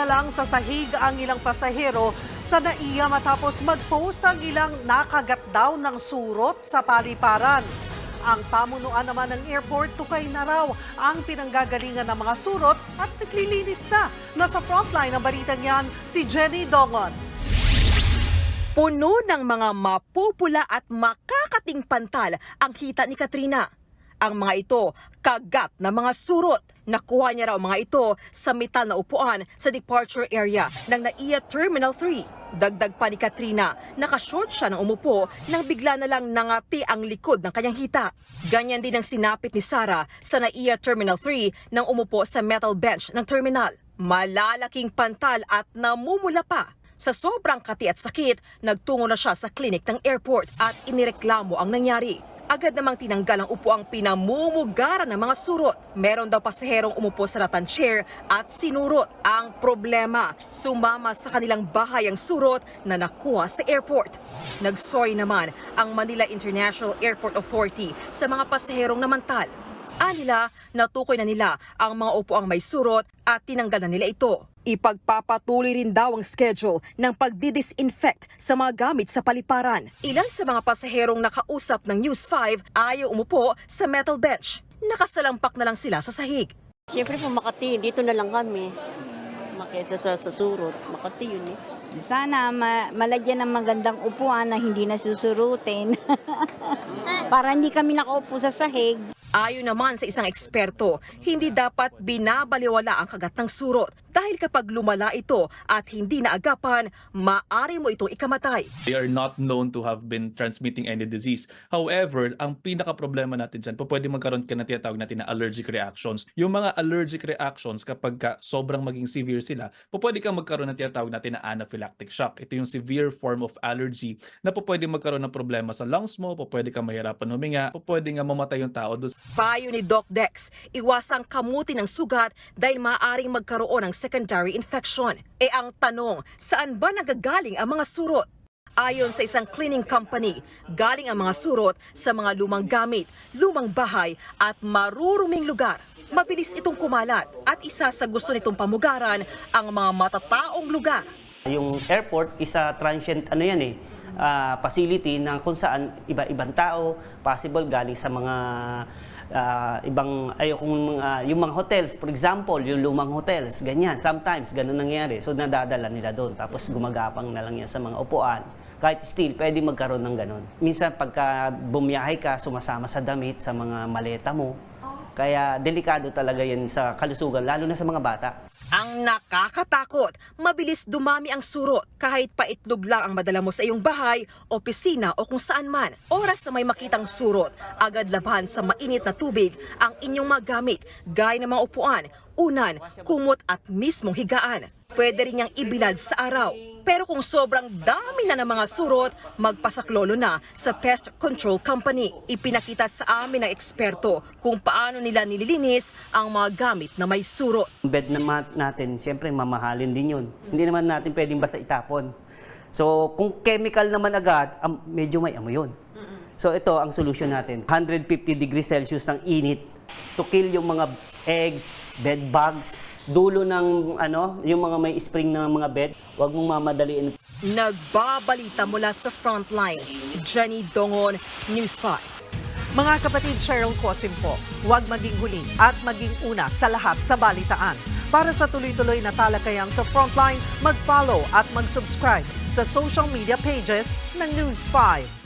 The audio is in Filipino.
na lang sa sahig ang ilang pasahero sa NAIA matapos mag-post ang ilang nakagat daw ng surot sa paliparan. Ang pamunuan naman ng airport, tukay na raw ang pinanggagalingan ng mga surot at naglilinis na. Nasa frontline ng balitang yan, si Jenny Dongon. Puno ng mga mapupula at makakating pantal ang hita ni Katrina. Ang mga ito, kagat na mga surot. Nakuha niya raw mga ito sa metal na upuan sa departure area ng NAIA Terminal 3. Dagdag pa ni Katrina, nakashort siya nang umupo nang bigla na lang nangati ang likod ng kanyang hita. Ganyan din ang sinapit ni Sarah sa NAIA Terminal 3 nang umupo sa metal bench ng terminal. Malalaking pantal at namumula pa. Sa sobrang kati at sakit, nagtungo na siya sa klinik ng airport at inireklamo ang nangyari. Agad namang tinanggal ang upuang pinamumugaran ng mga surot. Meron daw pasaherong umupo sa ratan chair at sinurot. Ang problema, sumama sa kanilang bahay ang surot na nakuha sa airport. Nagsorry naman ang Manila International Airport Authority sa mga pasaherong namantal. Anila, natukoy na nila ang mga upuang may surot at tinanggal na nila ito. Ipagpapatuloy rin daw ang schedule ng pagdidisinfect sa mga gamit sa paliparan. Ilan sa mga pasaherong nakausap ng News 5 ayaw umupo sa metal bench. Nakasalampak na lang sila sa sahig. Siyempre po Makati, dito na lang kami. Makesa sa, sa surot, Makati yun eh. Sana ma- malagyan ng magandang upuan na hindi nasusurutin. Para hindi kami nakaupo sa sahig. Ayon naman sa isang eksperto, hindi dapat binabaliwala ang kagat ng surot dahil kapag lumala ito at hindi naagapan, maari mo itong ikamatay. They are not known to have been transmitting any disease. However, ang pinaka-problema natin dyan, pwede magkaroon ka na tinatawag natin na allergic reactions. Yung mga allergic reactions, kapag ka sobrang maging severe sila, pwede kang magkaroon ng tinatawag natin na anaphylactic shock. Ito yung severe form of allergy na pwede magkaroon ng problema sa lungs mo, pwede kang mahirapan huminga, pwede nga mamatay yung tao doon Payo ni Doc Dex, iwasang kamuti ng sugat dahil maaaring magkaroon ng secondary infection. E ang tanong, saan ba nagagaling ang mga surot? Ayon sa isang cleaning company, galing ang mga surot sa mga lumang gamit, lumang bahay at maruruming lugar. Mabilis itong kumalat at isa sa gusto nitong pamugaran ang mga matataong lugar. Yung airport is a transient ano yan eh, ah, facility na kung saan iba-ibang tao, possible galing sa mga ah, ibang ay kung mga yung mga hotels, for example, yung lumang hotels, ganyan. Sometimes ganun nangyayari. So nadadala nila doon tapos gumagapang na lang yan sa mga upuan. Kahit still, pwede magkaroon ng ganun. Minsan pagka bumiyahe ka, sumasama sa damit, sa mga maleta mo. Kaya delikado talaga yan sa kalusugan, lalo na sa mga bata. Ang nakakatakot, mabilis dumami ang surot kahit paitlog lang ang madala mo sa iyong bahay, opisina o kung saan man. Oras na may makitang surot, agad labahan sa mainit na tubig ang inyong mga gamit, gaya ng mga upuan, unan, kumot at mismong higaan. Pwede rin niyang ibilad sa araw. Pero kung sobrang dami na ng mga surot, magpasaklolo na sa Pest Control Company. Ipinakita sa amin ng eksperto kung paano nila nililinis ang mga gamit na may surot. Bed naman natin, siyempre mamahalin din yun. Hindi naman natin pwedeng basta itapon. So, kung chemical naman agad, medyo may amoy yun. So, ito ang solution natin. 150 degrees Celsius ng init to kill yung mga eggs, bed bugs, dulo ng ano, yung mga may spring na mga bed. Huwag mong mamadaliin. Nagbabalita mula sa frontline. Jenny Dongon, News 5. Mga kapatid Cheryl Cosim po, huwag maging huli at maging una sa lahat sa balitaan. Para sa tuloy-tuloy na talakayang sa Frontline, mag-follow at mag-subscribe sa social media pages ng News 5.